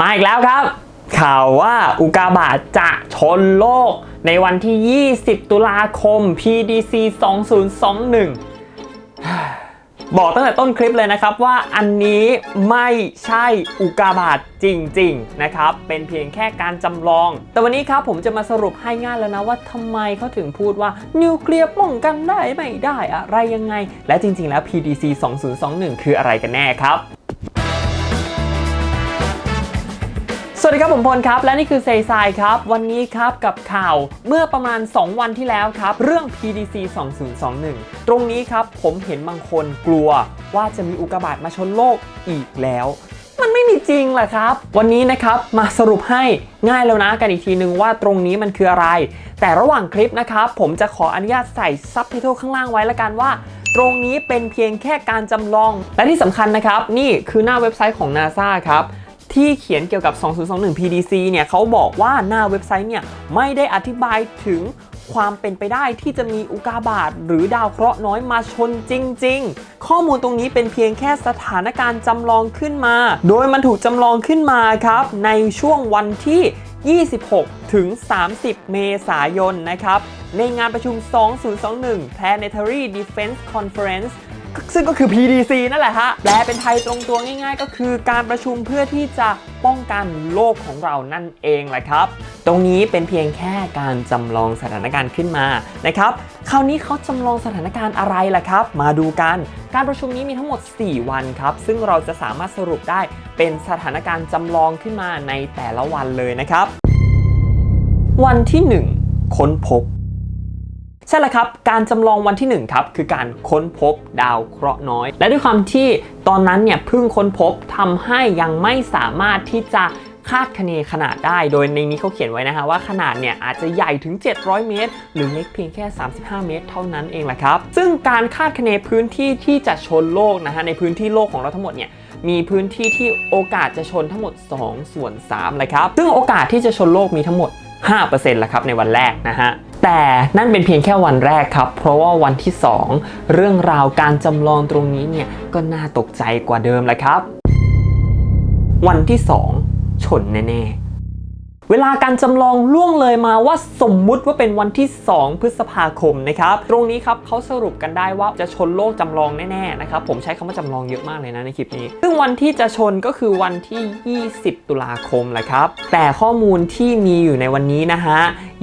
มาอีกแล้วครับ ข่าวว่าอุกาบาตจะชนโลกในวันที่ 20 ตุลาคม PDC 2021 บอกตั้งแต่ต้นคลิปเลยนะครับว่าอันนี้ไม่ใช่อุกาบาตจริง ๆ นะครับ เป็นเพียงแค่การจำลอง แต่วันนี้ครับผมจะมาสรุปให้ง่ายแล้วนะว่าทำไมเขาถึงพูดว่า นิวเคลียร์ป้องกันได้ไม่ได้อะไรยังไง และจริง ๆ แล้ว PDC 2021 คืออะไรกันแน่ครับ วัสดีครับผมพลครับ และนี่คือเซซายครับ วันนี้ครับกับข่าวเมื่อประมาณ 2 วันที่แล้วครับ เรื่อง PDC 2021 ตรงนี้ครับผมเห็นบางคนกลัวว่าจะมีอุกกาบาตมาชนโลกอีกแล้ว มันไม่มีจริงแหละครับ วันนี้นะครับมาสรุปให้ง่ายแล้วนะกันอีกทีนึงว่าตรงนี้มันคืออะไร แต่ระหว่างคลิปนะครับผมจะขออนุญาตใส่ซับไตเติลข้างล่างไว้ละกันว่าตรงนี้เป็นเพียงแค่การจำลอง และที่สำคัญนะครับ นี่คือหน้าเว็บไซต์ของ NASA ครับ ที่เขียนเกี่ยวกับ 2021 PDC เนี่ยเขาบอกว่าหน้าเว็บไซต์เนี่ยไม่ได้อธิบายถึงความเป็นไปได้ที่จะมีอุกาบาตหรือดาวเคราะห์น้อยมาชนจริง ๆ ข้อมูลตรงนี้เป็นเพียงแค่สถานการณ์จำลองขึ้นมา โดยมันถูกจำลองขึ้นมาครับ ในช่วงวันที่ 26 ถึง 30 เมษายนนะครับ ในงานประชุม 2021 Planetary Defense Conference ซึ่งก็คือ PDC นั่นแหละฮะ แปลเป็นไทยตรงตัวง่ายๆ ก็คือการประชุมเพื่อที่จะป้องกันโลกของเรานั่นเองแหละครับ ตรงนี้เป็นเพียงแค่การจำลองสถานการณ์ขึ้นมานะครับ คราวนี้เขาจำลองสถานการณ์อะไรล่ะครับ มาดูกัน การประชุมนี้มีทั้งหมด 4 วันครับ ซึ่งเราจะสามารถสรุปได้เป็นสถานการณ์จำลองขึ้นมาในแต่ละวันเลยนะครับ วันที่ 1 ค้นพบ ใช่แล้วครับ การจำลองวันที่1ครับคือการค้นพบดาวเคราะห์น้อย และด้วยความที่ตอนนั้นเนี่ยเพิ่งค้นพบทำให้ยังไม่สามารถที่จะคาดคะเนขนาดได้ โดยในนี้เขาเขียนไว้นะฮะว่าขนาดเนี่ยอาจจะใหญ่ถึง 700 เมตร หรือเล็กเพียงแค่ 35 เมตร เท่านั้นเองแหละครับ ซึ่งการคาดคะเนพื้นที่ที่จะชนโลกนะฮะในพื้นที่โลกของเราทั้งหมดเนี่ยมีพื้นที่ที่โอกาสจะชนทั้งหมด 2 ส่วน3เลยครับ ซึ่งโอกาสที่จะชนโลกมีทั้งหมด 5%ละครับในวันแรกนะฮะ แต่นั่นเป็นเพียงแค่วันแรกครับ เพราะว่าวันที่ 2 เรื่องราวการจำลองตรงนี้เนี่ยก็น่าตกใจกว่าเดิมเลยครับ วันที่ 2 ชนแน่ๆ เวลาการจำลองล่วงเลยมาว่าสมมุติว่าเป็นวันที่ 2 พฤษภาคมนะครับ ตรงนี้ครับเขาสรุปกันได้ว่าจะชนโลกจำลองแน่ๆนะครับ ผมใช้คำว่าจำลองเยอะมากเลยนะในคลิปนี้ ซึ่งวันที่จะชนก็คือวันที่ 20 ตุลาคมแหละครับ แต่ข้อมูลที่มีอยู่ในวันนี้นะฮะ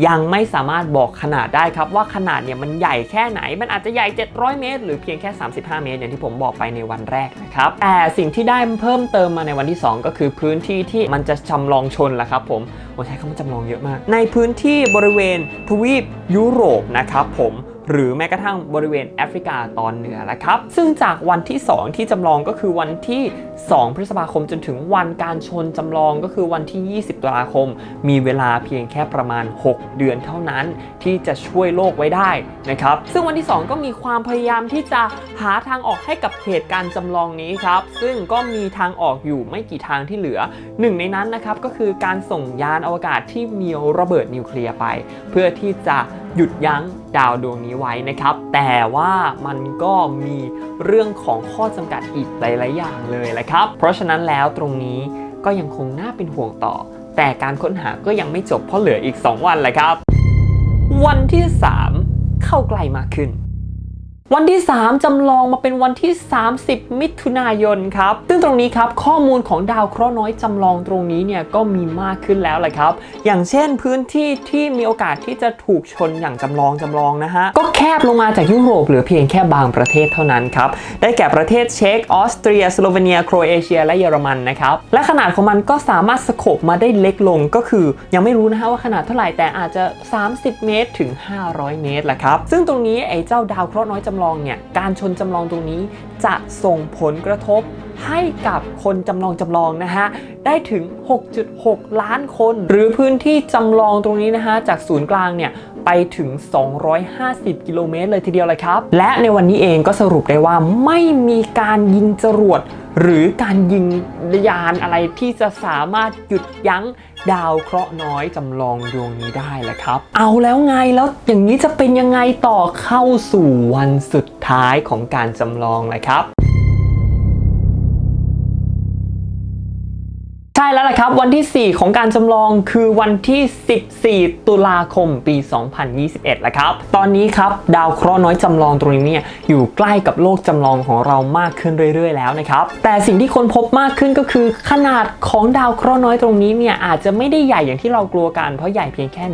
ยังไม่สามารถบอกขนาดได้ครับว่าขนาดเนี่ยมันใหญ่แค่ไหน มันอาจจะใหญ่ 700 เมตร หรือเพียงแค่ 35 เมตร อย่างที่ผมบอกไปในวันแรกนะครับ แต่สิ่งที่ได้เพิ่มเติมมาในวันที่ 2 ก็คือพื้นที่ที่มันจะจำลองชนแหละครับผมโอ้ใช้คำว่าจำลองเยอะมาก ในพื้นที่บริเวณทวีปยุโรปนะครับผม หรือแม้กระทั่งบริเวณแอฟริกาตอนเหนือแหละครับ ซึ่งจากวันที่ 2 ที่จำลองก็คือวันที่ 2 พฤษภาคมจนถึงวันการชนจำลองก็คือวันที่ 20 ตุลาคม มีเวลาเพียงแค่ประมาณ 6 เดือนเท่านั้นที่จะช่วยโลกไว้ได้นะครับ ซึ่งวันที่ 2 ก็มีความพยายามที่จะหาทางออกให้กับเหตุการณ์จำลองนี้ครับ ซึ่งก็มีทางออกอยู่ไม่กี่ทางที่เหลือ หนึ่งในนั้นนะครับก็คือการส่งยานอวกาศที่มีระเบิดนิวเคลียร์ไป เพื่อที่จะ หยุดยั้งดาวดวงนี้ไว้นะครับ แต่ว่ามันก็มีเรื่องของข้อจำกัดอีกหลาย ๆ อย่างเลยแหละครับ เพราะฉะนั้นแล้วตรงนี้ก็ยังคงน่าเป็นห่วงต่อ แต่การค้นหาก็ยังไม่จบเพราะเหลืออีก 2 วันแหละครับ วันที่ 3 เข้าใกล้มากขึ้น วันที่ 3 จำลองมาเป็นวันที่ 30 มิถุนายนครับ ซึ่งตรงนี้ครับข้อมูลของดาวเคราะห์น้อยจำลองตรงนี้เนี่ยก็มีมากขึ้นแล้วแหละครับ อย่างเช่นพื้นที่ที่มีโอกาสที่จะถูกชนอย่างจำลองจำลองนะฮะ ก็แคบลงมาจากยุโรปเหลือเพียงแค่บางประเทศเท่านั้นครับ ได้แก่ประเทศเช็กออสเตรีย สโลเวเนีย โครเอเชีย และเยอรมันนะครับ และขนาดของมันก็สามารถสโคบมาได้เล็กลงก็คือ ยังไม่รู้นะฮะว่าขนาดเท่าไหร่แต่อาจจะ 30 เมตรถึง 500 เมตรแหละครับ ซึ่งตรงนี้ไอ้เจ้าดาวเคราะห์น้อยจำลองเนี่ยการชนจำลองตรงนี้จะส่งผลกระทบให้กับคนจำลองจำลองนะฮะได้ถึง 6.6 ล้านคน หรือพื้นที่จำลองตรงนี้นะฮะจากศูนย์กลางเนี่ยไปถึง 250 กิโลเมตรเลยทีเดียวเลยครับ และในวันนี้เองก็สรุปได้ว่าไม่มีการยิงจรวด หรือการยิงยานอะไรที่จะสามารถหยุดยั้ง ดาวเคราะห์น้อยจำลองดวงนี้ได้แหละครับ เอาแล้วไงแล้วอย่างนี้จะเป็นยังไงต่อเข้าสู่วันสุดท้ายของการจำลองเลยครับ ช่ช่แล้วล่ะครับ วันที่ 4 ของการจำลองคือวันที่ 14 ตุลาคมปี 2021แล้วครับ ตอนนี้ครับดาวเคราะห์น้อยจำลองตรงนี้เนี่ยอยู่ใกล้กับโลกจำลองของเรามากขึ้นเรื่อย ๆ แล้วนะครับ แต่สิ่งที่คนพบมากขึ้นก็คือขนาดของดาวเคราะห์น้อยตรงนี้เนี่ยอาจจะไม่ได้ใหญ่อย่างที่เรากลัวกันเพราะใหญ่เพียงแค่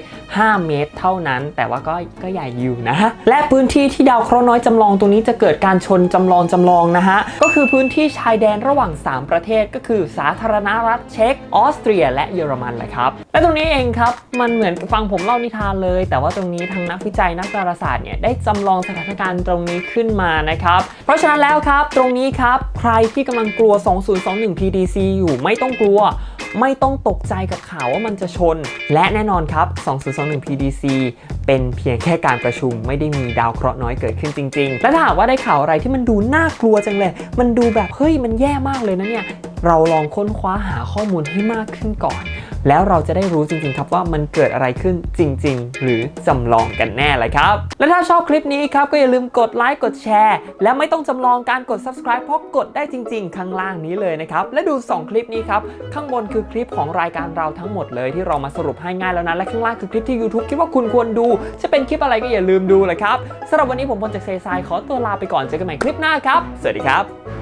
105 เมตร เท่านั้น แต่ว่าก็ก็ใหญ่อยู่นะและพื้นที่ที่ดาวเคราะห์น้อยจำลองตรงนี้จะเกิดการชนจำลองจำลองนะฮะก็คือพื้นที่ชายแดนระหว่าง 3 ประเทศก็คือสาธารณรัฐเช็กออสเตรีย และเยอรมันเลยครับ และตรงนี้เองครับ มันเหมือนฟังผมเล่านิทานเลย แต่ว่าตรงนี้ทางนักวิจัยนักดาราศาสตร์เนี่ยได้จำลองสถานการณ์ตรงนี้ขึ้นมานะครับ เพราะฉะนั้นแล้วครับ ตรงนี้ครับ ใครที่กำลังกลัว 2021 PDC อยู่ไม่ต้องกลัว ไม่ต้องตกใจกับข่าวว่ามันจะชน และแน่นอนครับ 2021 PDC เป็นเพียงแค่การประชุมไม่ได้มีดาวเคราะห์น้อยเกิดขึ้นจริง ๆ และถ้าหากว่าได้ข่าวอะไรที่มันดูน่ากลัวจังเลย มันดูแบบเฮ้ยมันแย่มากเลยนะเนี่ย เราลองค้นคว้าหาข้อมูลให้มากขึ้นก่อน แล้วเราจะได้รู้จริงๆครับว่ามันเกิดอะไรขึ้นจริง ๆ หรือจำลองกันแน่เลยครับ และถ้าชอบคลิปนี้ครับก็อย่าลืมกดไลค์กดแชร์ และไม่ต้องจำลองการกด subscribe เพราะกดได้จริง ๆ ข้างล่างนี้เลยนะครับและดู 2 คลิปนี้ครับข้างบนคือคลิปของรายการเราทั้งหมดเลยที่เรามาสรุปให้ง่ายแล้วนะและข้างล่างคือคลิปที่ YouTube คิดว่าคุณควรดู จะเป็นคลิปอะไรก็อย่าลืมดูเลยครับสำหรับวันนี้ผมพลจากเซซายขอตัวลาไปก่อนเจอกันใหม่คลิปหน้าครับ สวัสดีครับ